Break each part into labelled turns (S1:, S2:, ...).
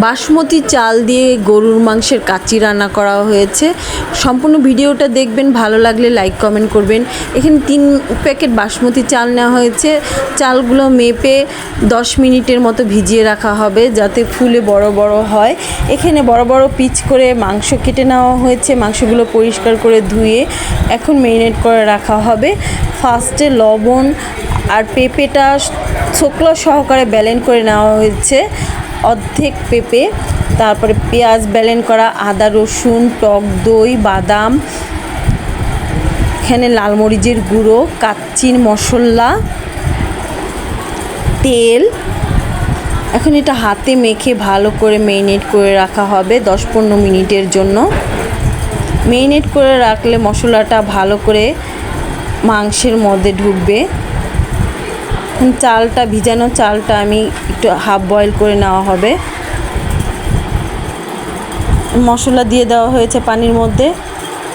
S1: বাসমতি চাল দিয়ে গরুর মাংসের কাচ্চি রান্না করা হয়েছে। সম্পূর্ণ ভিডিওটা দেখবেন, ভালো লাগলে লাইক কমেন্ট করবেন। এখানে তিন প্যাকেট বাসমতি চাল নেওয়া হয়েছে। চালগুলো মেপে দশ মিনিটের মতো ভিজিয়ে রাখা হবে যাতে ফুলে বড় বড় হয়। এখানে বড় বড় পিচ করে মাংস কেটে নেওয়া হয়েছে। মাংসগুলো পরিষ্কার করে ধুয়ে এখন মেরিনেট করে রাখা হবে। ফার্স্টে লবণ আর পেঁপেটা ছোকলা সহকারে ব্যালেন্ড করে নেওয়া হয়েছে। অর্ধেক পেঁপে, তারপরে পেঁয়াজ ব্যালেন করা, আদা, রসুন, টক, দই, বাদাম, এখানে লাল মরিচের গুঁড়ো, কাচ্চির মশলা, তেল। এখন এটা হাতে মেখে ভালো করে মেরিনেট করে রাখা হবে দশ পনেরো মিনিটের জন্য। মেরিনেট করে রাখলে মশলাটা ভালো করে মাংসের মধ্যে ঢুকবে। চালটা, ভিজানো চালটা আমি একটু হাফ বয়েল করে নেওয়া হবে। মশলা দিয়ে দেওয়া হয়েছে পানির মধ্যে।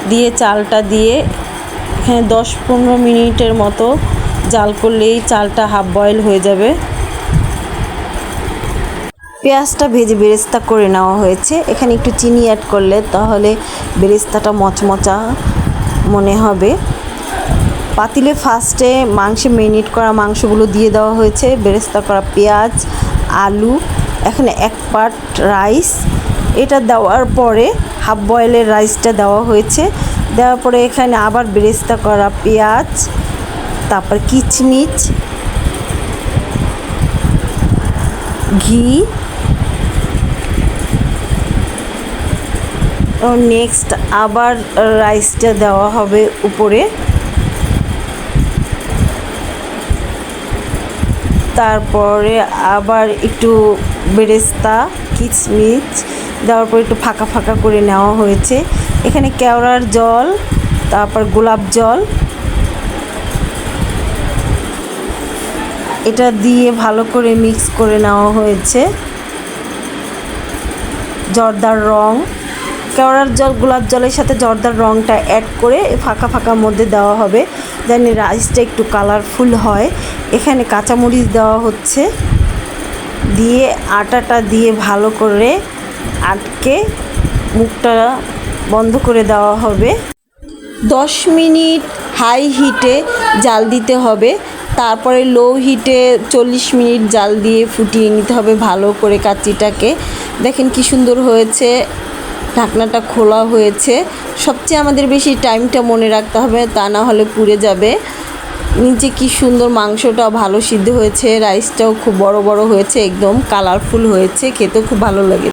S1: দিয়ে চালটা দিয়ে এখানে দশ পনেরো মিনিটের মতো জাল করলেই চালটা হাফ বয়েল হয়ে যাবে। পেঁয়াজটা ভেজে বেরেস্তা করে নেওয়া হয়েছে। এখানে একটু চিনি অ্যাড করলে তাহলে বেরেস্তাটা মচমচা মনে হবে। পাতিলে ফার্স্টে মাংসে মেরিনেট করা মাংসগুলো দিয়ে দেওয়া হয়েছে, বেরেস্তা করা পেঁয়াজ, আলু, এখানে এক পাট রাইস এটা দেওয়ার পরে হাফ বয়েলের রাইসটা দেওয়া হয়েছে। দেওয়ার পরে এখানে আবার বেরেস্তা করা পেঁয়াজ, তারপর কিচমিচ, ঘি নেক্সট আবার রাইসটা দেওয়া হবে উপরে। তারপরে আবার একটু বেরেস্তা, কিচমিচ, দেওয়ার পর একটু ফাঁকা ফাঁকা করে নেওয়া হয়েছে। এখানে কেওড়ার জল, তারপর গোলাপ জল। এটা দিয়ে ভালো করে মিক্স করে নেওয়া হয়েছে। জর্দার রং। কেওড়ার জল, গোলাপ জলের সাথে জর্দার রংটা অ্যাড করে ফাঁকা ফাঁকার মধ্যে দেওয়া হবে। যেন রাইসটা একটু কালারফুল হয়। এখানে কাঁচামরিচ দেওয়া হচ্ছে। দিয়ে আটাটা দিয়ে ভালো করে আটকে মুখটা বন্ধ করে দেওয়া হবে। দশ মিনিট হাই হিটে জাল দিতে হবে। তারপরে লো হিটে চল্লিশ মিনিট জাল দিয়ে ফুটিয়ে নিতে হবে ভালো করে কাচ্চিটাকে দেখেন কি সুন্দর হয়েছে। ঢাকনাটা খোলা হয়েছে। সবচেয়ে আমাদের বেশি টাইমটা মনে রাখতে হবে, তা না হলে পুড়ে যাবে। নিচে কি সুন্দর মাংসটাও ভালো সিদ্ধ হয়েছে রাইসটাও খুব বড় বড় হয়েছে, একদম কালারফুল হয়েছে, খেতেও খুব ভালো লাগে।